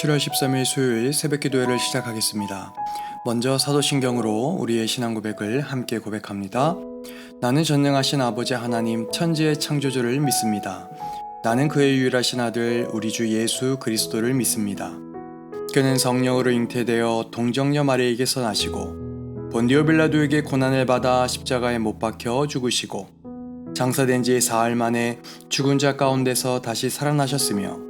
7월 13일 수요일 새벽 기도회를 시작하겠습니다. 먼저 사도신경으로 우리의 신앙 고백을 함께 고백합니다. 나는 전능하신 아버지 하나님 천지의 창조주를 믿습니다. 나는 그의 유일하신 아들 우리 주 예수 그리스도를 믿습니다. 그는 성령으로 잉태되어 동정녀 마리에게서 나시고 본디오 빌라도에게 고난을 받아 십자가에 못 박혀 죽으시고 장사된 지 사흘 만에 죽은 자 가운데서 다시 살아나셨으며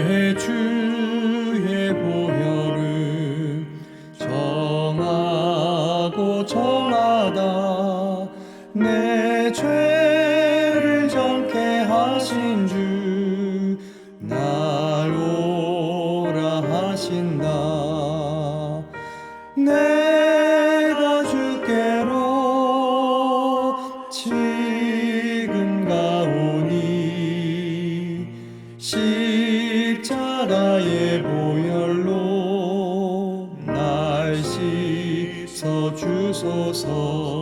내주 십자가의 보혈로 날 씻어 주소서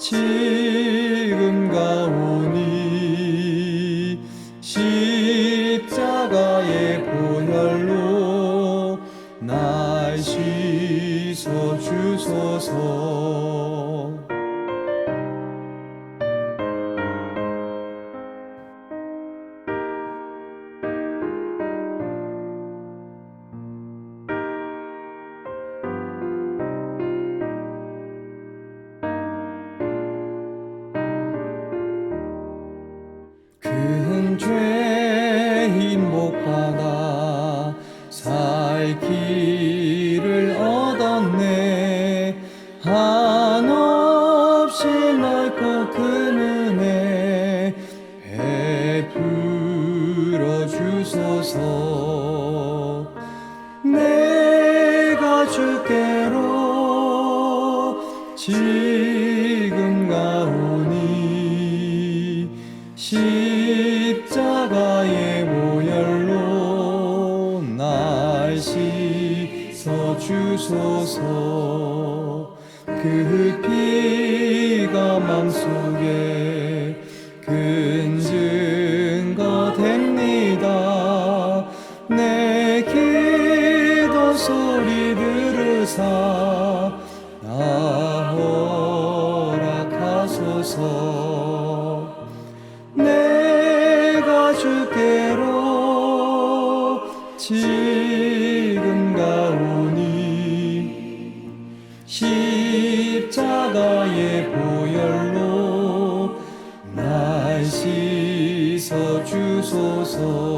지금 가오니 십자가의 보혈로 날 씻어 주소서 큰 죄인 못 받아 살길 씻어 주소서. 그 피가 맘 속에 십자가의 보혈로 날 씻어 주소서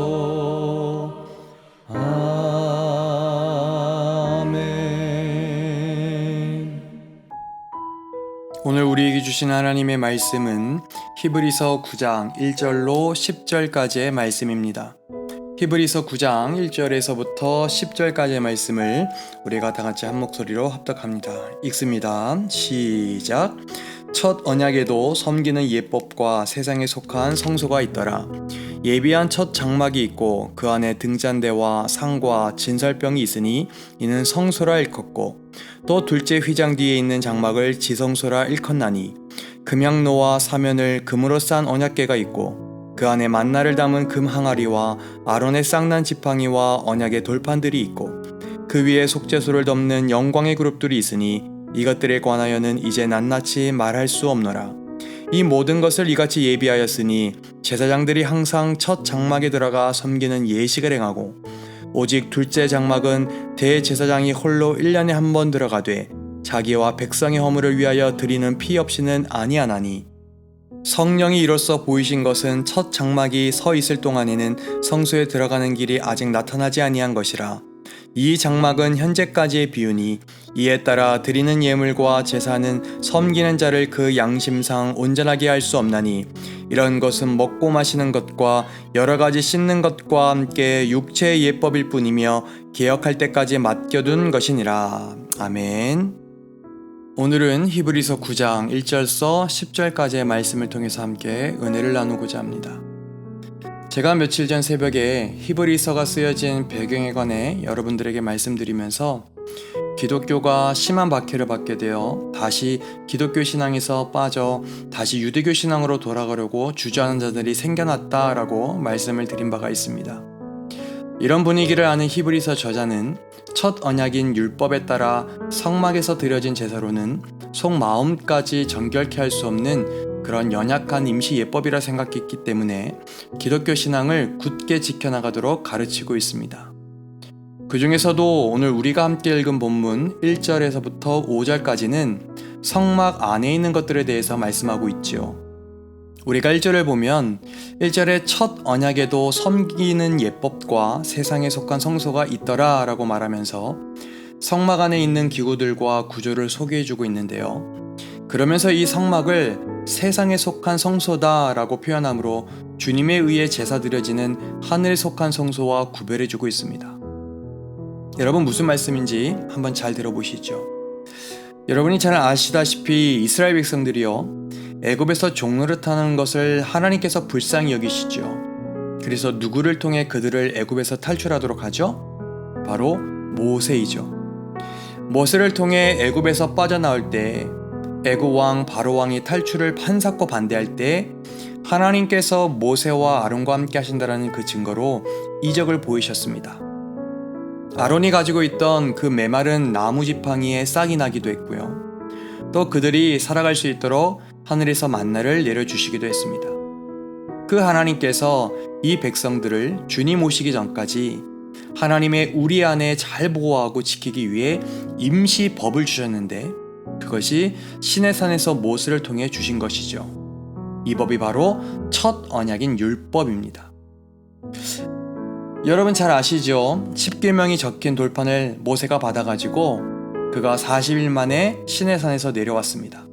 아멘 오늘 우리 우리에게 주신 하나님의 말씀은 히브리서 9장 1절로 10절까지의 말씀입니다. 히브리서 9장 1절에서부터 10절까지의 말씀을 우리가 다 같이 한 목소리로 합독합니다. 읽습니다. 시작. 첫 언약에도 섬기는 예법과 세상에 속한 성소가 있더라. 예비한 첫 장막이 있고 그 안에 등잔대와 상과 진설병이 있으니 이는 성소라 일컫고 또 둘째 휘장 뒤에 있는 장막을 지성소라 일컫나니 금양로와 사면을 금으로 싼 언약궤가 있고 그 안에 만나를 담은 금 항아리와 아론의 쌍난 지팡이와 언약의 돌판들이 있고 그 위에 속죄소를 덮는 영광의 그룹들이 있으니 이것들에 관하여는 이제 낱낱이 말할 수 없노라. 이 모든 것을 이같이 예비하였으니 제사장들이 항상 첫 장막에 들어가 섬기는 예식을 행하고 오직 둘째 장막은 대제사장이 홀로 1년에 한 번 들어가되 자기와 백성의 허물을 위하여 드리는 피 없이는 아니하나니 성령이 이로써 보이신 것은 첫 장막이 서 있을 동안에는 성소에 들어가는 길이 아직 나타나지 아니한 것이라 이 장막은 현재까지의 비유니 이에 따라 드리는 예물과 제사는 섬기는 자를 그 양심상 온전하게 할 수 없나니 이런 것은 먹고 마시는 것과 여러 가지 씻는 것과 함께 육체의 예법일 뿐이며 개혁할 때까지 맡겨둔 것이니라 아멘. 오늘은 히브리서 9장 1절서 10절까지의 말씀을 통해서 함께 은혜를 나누고자 합니다. 제가 며칠 전 새벽에 히브리서가 쓰여진 배경에 관해 여러분들에게 말씀드리면서 기독교가 심한 박해를 받게 되어 다시 기독교 신앙에서 빠져 다시 유대교 신앙으로 돌아가려고 주저하는 자들이 생겨났다라고 말씀을 드린 바가 있습니다. 이런 분위기를 아는 히브리서 저자는 첫 언약인 율법에 따라 성막에서 드려진 제사로는 속 마음까지 정결케 할 수 없는 그런 연약한 임시 예법이라 생각했기 때문에 기독교 신앙을 굳게 지켜나가도록 가르치고 있습니다. 그 중에서도 오늘 우리가 함께 읽은 본문 1절에서부터 5절까지는 성막 안에 있는 것들에 대해서 말씀하고 있지요. 우리가 1절을 보면 1절에 첫 언약에도 섬기는 예법과 세상에 속한 성소가 있더라 라고 말하면서 성막 안에 있는 기구들과 구조를 소개해주고 있는데요. 그러면서 이 성막을 세상에 속한 성소다 라고 표현하므로 주님에 의해 제사 드려지는 하늘에 속한 성소와 구별해주고 있습니다. 여러분 무슨 말씀인지 한번 잘 들어보시죠. 여러분이 잘 아시다시피 이스라엘 백성들이요. 애굽에서 종노릇하는 것을 하나님께서 불쌍히 여기시죠. 그래서 누구를 통해 그들을 애굽에서 탈출하도록 하죠? 바로 모세이죠. 모세를 통해 애굽에서 빠져나올 때 애굽 왕 바로 왕이 탈출을 판사고 반대할 때 하나님께서 모세와 아론과 함께 하신다라는 그 증거로 이적을 보이셨습니다. 아론이 가지고 있던 그 메마른 나무 지팡이에 싹이 나기도 했고요. 또 그들이 살아갈 수 있도록 하늘에서 만나를 내려주시기도 했습니다. 그 하나님께서 이 백성들을 주님 오시기 전까지 하나님의 우리 안에 잘 보호하고 지키기 위해 임시 법을 주셨는데 그것이 신의 산에서 모세를 통해 주신 것이죠. 이 법이 바로 첫 언약인 율법입니다. 여러분 잘 아시죠? 10계명이 적힌 돌판을 모세가 받아가지고 그가 40일 만에 신의 산에서 내려왔습니다.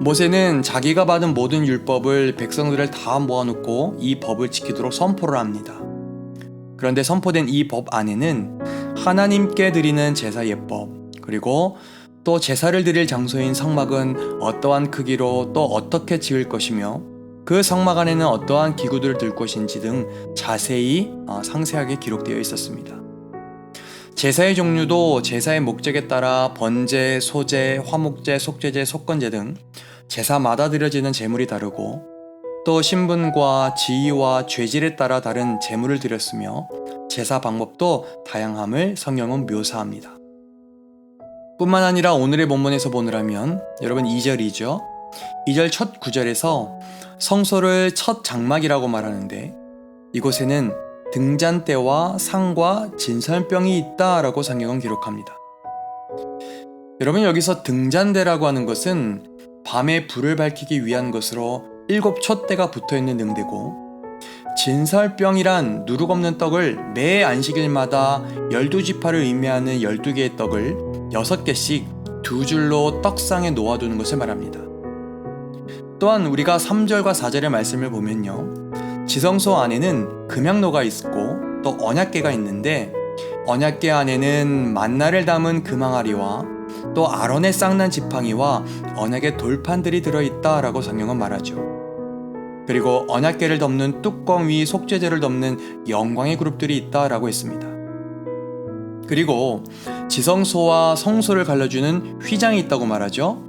모세는 자기가 받은 모든 율법을 백성들을 다 모아놓고 이 법을 지키도록 선포를 합니다. 그런데 선포된 이 법 안에는 하나님께 드리는 제사 예법, 그리고 또 제사를 드릴 장소인 성막은 어떠한 크기로 또 어떻게 지을 것이며 그 성막 안에는 어떠한 기구들을 둘 것인지 등 자세히 어, 상세하게 기록되어 있었습니다. 제사의 종류도 제사의 목적에 따라 번제, 소제, 화목제, 속죄제, 속건제 등 제사마다 드려지는 제물이 다르고 또 신분과 지위와 죄질에 따라 다른 제물을 드렸으며 제사 방법도 다양함을 성경은 묘사합니다. 뿐만 아니라 오늘의 본문에서 보느라면 여러분 2절이죠. 2절 첫 구절에서 성소를 첫 장막이라고 말하는데 이곳에는 등잔대와 상과 진설병이 있다라고 성경은 기록합니다. 여러분 여기서 등잔대라고 하는 것은 밤에 불을 밝히기 위한 것으로 일곱 촛대가 붙어 있는 능대고 진설병이란 누룩 없는 떡을 매 안식일마다 열두 지파를 의미하는 열두 개의 떡을 여섯 개씩 두 줄로 떡상에 놓아두는 것을 말합니다. 또한 우리가 3절과 4절의 말씀을 보면요. 지성소 안에는 금양로가 있고 또 언약계가 있는데 언약계 안에는 만나를 담은 금항아리와 또 아론의 쌍난 지팡이와 언약의 돌판들이 들어있다라고 성경은 말하죠. 그리고 언약계를 덮는 뚜껑 위 속죄제를 덮는 영광의 그룹들이 있다라고 했습니다. 그리고 지성소와 성소를 갈라주는 휘장이 있다고 말하죠.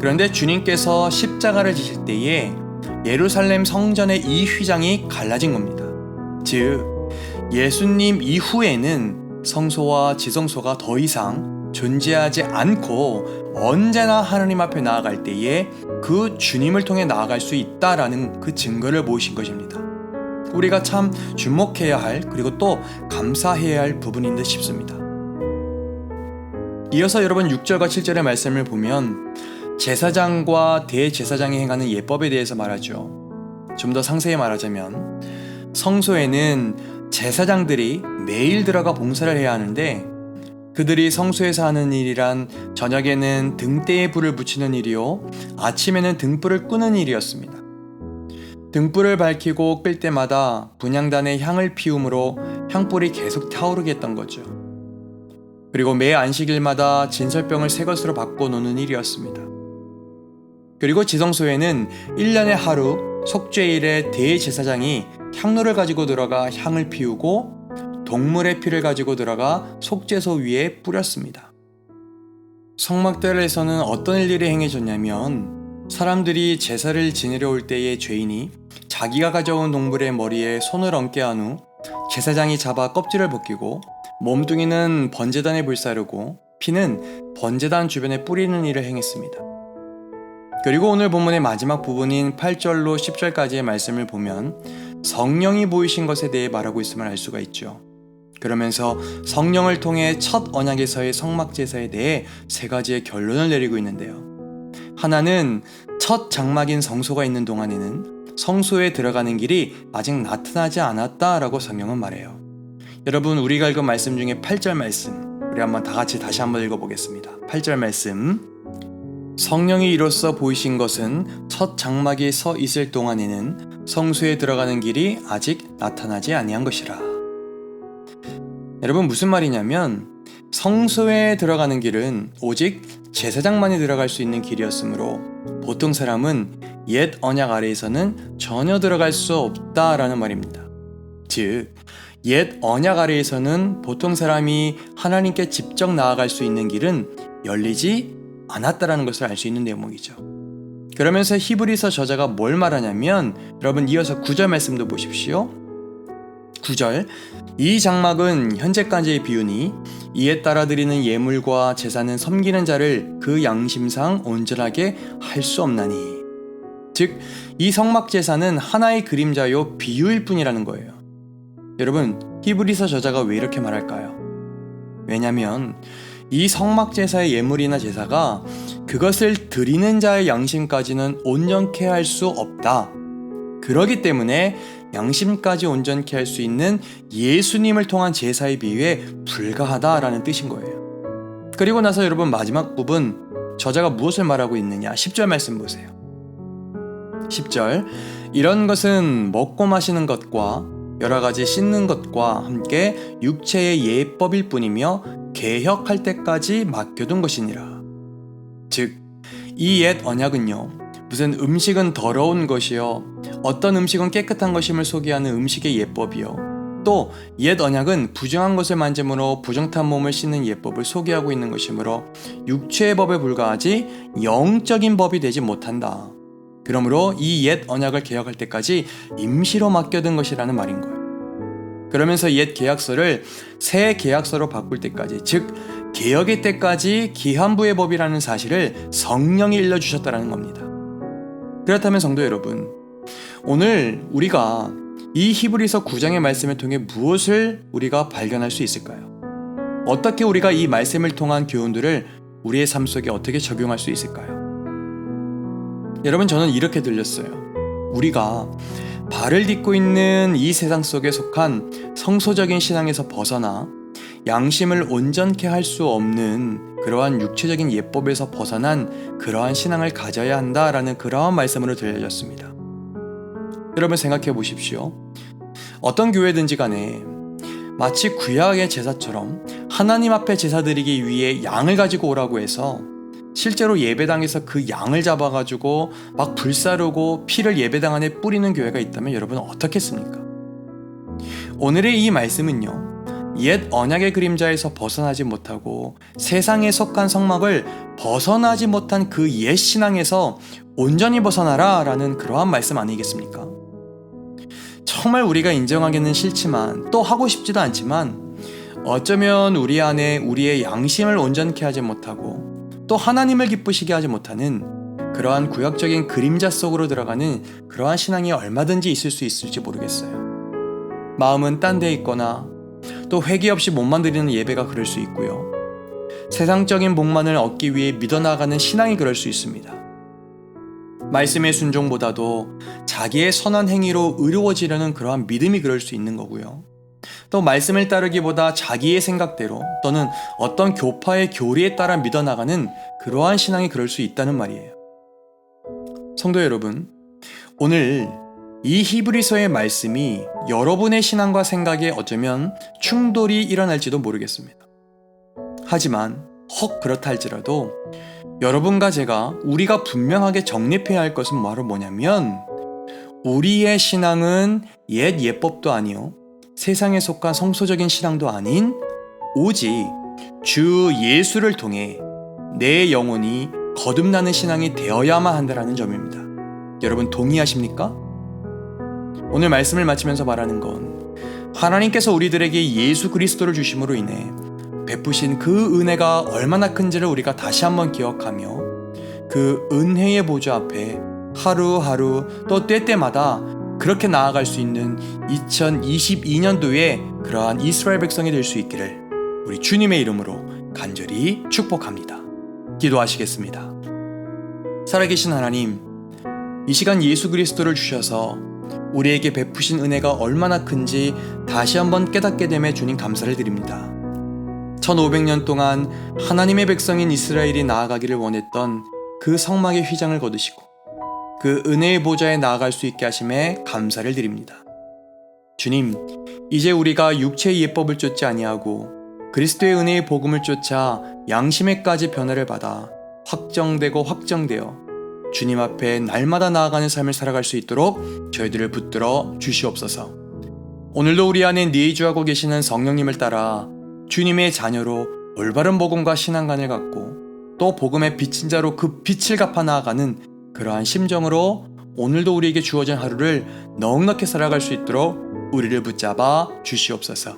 그런데 주님께서 십자가를 지실 때에 예루살렘 성전의 이 휘장이 갈라진 겁니다. 즉, 예수님 이후에는 성소와 지성소가 더 이상 존재하지 않고 언제나 하나님 앞에 나아갈 때에 그 주님을 통해 나아갈 수 있다라는 그 증거를 모으신 것입니다. 우리가 참 주목해야 할 그리고 또 감사해야 할 부분인 듯 싶습니다. 이어서 여러분 6절과 7절의 말씀을 보면 제사장과 대제사장이 행하는 예법에 대해서 말하죠. 좀 더 상세히 말하자면 성소에는 제사장들이 매일 들어가 봉사를 해야 하는데 그들이 성소에서 하는 일이란 저녁에는 등대에 불을 붙이는 일이요 아침에는 등불을 끄는 일이었습니다. 등불을 밝히고 끌 때마다 분향단에 향을 피움으로 향불이 계속 타오르게 했던 거죠. 그리고 매 안식일마다 진설병을 새 것으로 바꿔 놓는 일이었습니다. 그리고 지성소에는 1년에 하루 속죄일에 대제사장이 향로를 가지고 들어가 향을 피우고 동물의 피를 가지고 들어가 속죄소 위에 뿌렸습니다. 성막대에서는 어떤 일들이 행해졌냐면 사람들이 제사를 지내려 올 때의 죄인이 자기가 가져온 동물의 머리에 손을 얹게 한 후 제사장이 잡아 껍질을 벗기고 몸뚱이는 번제단에 불사르고 피는 번제단 주변에 뿌리는 일을 행했습니다. 그리고 오늘 본문의 마지막 부분인 8절로 10절까지의 말씀을 보면 성령이 보이신 것에 대해 말하고 있음을 알 수가 있죠. 그러면서 성령을 통해 첫 언약에서의 성막 제사에 대해 세 가지의 결론을 내리고 있는데요. 하나는 첫 장막인 성소가 있는 동안에는 성소에 들어가는 길이 아직 나타나지 않았다라고 성경은 말해요. 여러분 우리가 읽은 말씀 중에 8절 말씀 우리 한번 다 같이 다시 한번 읽어보겠습니다. 8절 말씀 성령이 이로써 보이신 것은 첫 장막이 서 있을 동안에는 성소에 들어가는 길이 아직 나타나지 아니한 것이라. 여러분 무슨 말이냐면 성소에 들어가는 길은 오직 제사장만이 들어갈 수 있는 길이었으므로 보통 사람은 옛 언약 아래에서는 전혀 들어갈 수 없다라는 말입니다. 즉, 옛 언약 아래에서는 보통 사람이 하나님께 직접 나아갈 수 있는 길은 열리지 않았다라는 것을 알 수 있는 대목이죠. 그러면서 히브리서 저자가 뭘 말하냐면 여러분 이어서 9절 말씀도 보십시오. 9절 이 장막은 현재까지의 비유니 이에 따라 드리는 예물과 제사는 섬기는 자를 그 양심상 온전하게 할 수 없나니 즉 이 성막 제사는 하나의 그림자요 비유일 뿐이라는 거예요. 여러분 히브리서 저자가 왜 이렇게 말할까요? 왜냐면 이 성막 제사의 예물이나 제사가 그것을 드리는 자의 양심까지는 온전케 할 수 없다. 그러기 때문에 양심까지 온전케 할 수 있는 예수님을 통한 제사의 비유에 불과하다라는 뜻인 거예요. 그리고 나서 여러분 마지막 부분 저자가 무엇을 말하고 있느냐 10절 말씀 보세요. 10절 이런 것은 먹고 마시는 것과 여러 가지 씻는 것과 함께 육체의 예법일 뿐이며 개혁할 때까지 맡겨둔 것이니라. 즉, 이 옛 언약은요, 무슨 음식은 더러운 것이요, 어떤 음식은 깨끗한 것임을 소개하는 음식의 예법이요, 또 옛 언약은 부정한 것을 만짐으로 부정탄 몸을 씻는 예법을 소개하고 있는 것이므로 육체의 법에 불과하지 영적인 법이 되지 못한다. 그러므로 이 옛 언약을 개혁할 때까지 임시로 맡겨둔 것이라는 말인 거예요. 그러면서 옛 계약서를 새 계약서로 바꿀 때까지, 즉 개혁의 때까지 기한부의 법이라는 사실을 성령이 일러주셨다는 겁니다. 그렇다면 성도 여러분, 오늘 우리가 이 히브리서 9장의 말씀을 통해 무엇을 우리가 발견할 수 있을까요? 어떻게 우리가 이 말씀을 통한 교훈들을 우리의 삶 속에 어떻게 적용할 수 있을까요? 여러분 저는 이렇게 들렸어요. 우리가 발을 딛고 있는 이 세상 속에 속한 성소적인 신앙에서 벗어나 양심을 온전케 할 수 없는 그러한 육체적인 예법에서 벗어난 그러한 신앙을 가져야 한다라는 그러한 말씀으로 들려졌습니다. 여러분 생각해 보십시오. 어떤 교회든지 간에 마치 구약의 제사처럼 하나님 앞에 제사 드리기 위해 양을 가지고 오라고 해서 실제로 예배당에서 그 양을 잡아가지고 막 불사르고 피를 예배당 안에 뿌리는 교회가 있다면 여러분 어떻겠습니까? 오늘의 이 말씀은요, 옛 언약의 그림자에서 벗어나지 못하고 세상에 속한 성막을 벗어나지 못한 그 옛 신앙에서 온전히 벗어나라 라는 그러한 말씀 아니겠습니까? 정말 우리가 인정하기는 싫지만 또 하고 싶지도 않지만 어쩌면 우리 안에 우리의 양심을 온전케 하지 못하고 또 하나님을 기쁘시게 하지 못하는 그러한 구약적인 그림자 속으로 들어가는 그러한 신앙이 얼마든지 있을 수 있을지 모르겠어요. 마음은 딴 데 있거나 또 회개 없이 몸만 드리는 예배가 그럴 수 있고요. 세상적인 복만을 얻기 위해 믿어나가는 신앙이 그럴 수 있습니다. 말씀의 순종보다도 자기의 선한 행위로 의로워지려는 그러한 믿음이 그럴 수 있는 거고요. 또 말씀을 따르기보다 자기의 생각대로 또는 어떤 교파의 교리에 따라 믿어나가는 그러한 신앙이 그럴 수 있다는 말이에요. 성도 여러분, 오늘 이 히브리서의 말씀이 여러분의 신앙과 생각에 어쩌면 충돌이 일어날지도 모르겠습니다. 하지만 헉 그렇다 할지라도 여러분과 제가 우리가 분명하게 정립해야 할 것은 바로 뭐냐면 우리의 신앙은 옛 예법도 아니요 세상에 속한 성소적인 신앙도 아닌 오직 주 예수를 통해 내 영혼이 거듭나는 신앙이 되어야만 한다라는 점입니다. 여러분 동의하십니까? 오늘 말씀을 마치면서 말하는 건 하나님께서 우리들에게 예수 그리스도를 주심으로 인해 베푸신 그 은혜가 얼마나 큰지를 우리가 다시 한번 기억하며 그 은혜의 보좌 앞에 하루하루 또 때때마다 그렇게 나아갈 수 있는 2022년도에 그러한 이스라엘 백성이 될 수 있기를 우리 주님의 이름으로 간절히 축복합니다. 기도하시겠습니다. 살아계신 하나님, 이 시간 예수 그리스도를 주셔서 우리에게 베푸신 은혜가 얼마나 큰지 다시 한번 깨닫게 됨에 주님 감사를 드립니다. 1500년 동안 하나님의 백성인 이스라엘이 나아가기를 원했던 그 성막의 휘장을 거두시고 그 은혜의 보좌에 나아갈 수 있게 하심에 감사를 드립니다. 주님, 이제 우리가 육체의 예법을 쫓지 아니하고 그리스도의 은혜의 복음을 쫓아 양심에까지 변화를 받아 확정되고 확정되어 주님 앞에 날마다 나아가는 삶을 살아갈 수 있도록 저희들을 붙들어 주시옵소서. 오늘도 우리 안에 내주하고 계시는 성령님을 따라 주님의 자녀로 올바른 복음과 신앙관을 갖고 또 복음의 비친 자로 그 빛을 갚아 나아가는 그러한 심정으로 오늘도 우리에게 주어진 하루를 넉넉히 살아갈 수 있도록 우리를 붙잡아 주시옵소서.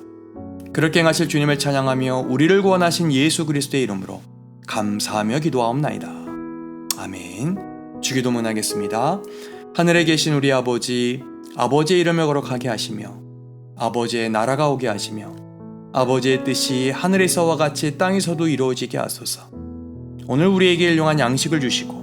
그렇게 행하실 주님을 찬양하며 우리를 구원하신 예수 그리스도의 이름으로 감사하며 기도하옵나이다. 아멘. 주기도문 하겠습니다. 하늘에 계신 우리 아버지, 아버지의 이름을 거룩하게 하시며 아버지의 나라가 오게 하시며 아버지의 뜻이 하늘에서와 같이 땅에서도 이루어지게 하소서. 오늘 우리에게 일용한 양식을 주시고